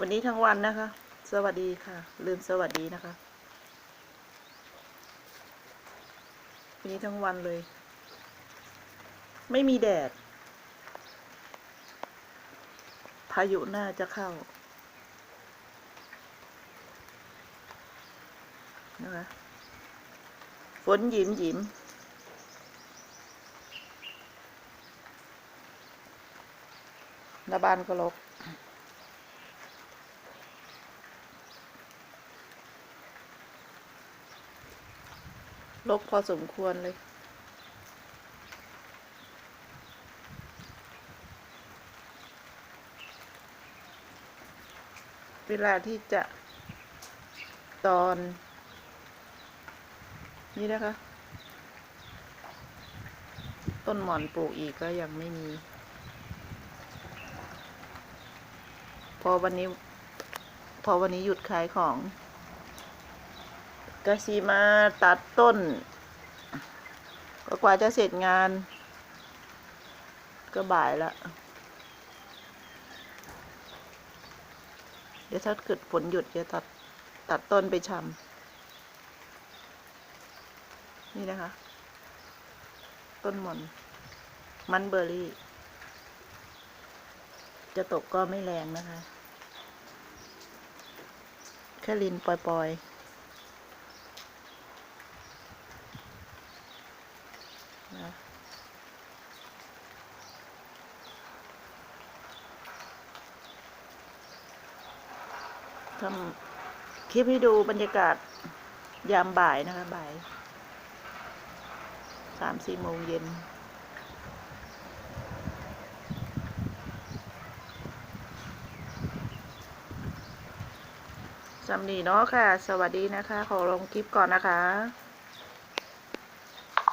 วันนี้ทั้งวันนะคะ สวัสดีค่ะ ลืมสวัสดีนะคะ วันนี้ทั้งวันเลย ไม่มีแดด พายุน่าจะเข้า นะคะ ฝนหยิมหยิมหน้าบานก็รก รกพอสมควรเลย เวลาที่จะตอน นี่นะคะ ต้นหมอนปลูกอีกก็ยังไม่มี พอวันนี้ พอวันนี้หยุดขายของ กสีมาตัดต้น ก็กว่าจะเสร็จงาน ก็บ่ายละ เดี๋ยวถ้าเกิดฝนหยุดจะตัดตัดต้นไปชำนี่นะคะ ต้นหมอนมันเบอร์รี่ จะตกก็ไม่แรงนะคะ แค่ลินปล่อยๆ นะทำคลิปให้ดูบรรยากาศยามบ่ายนะคะ บ่ายสามสี่โมงเย็นสำนีเนาะค่ะ สวัสดีนะคะ ขอลงคลิปก่อนนะคะ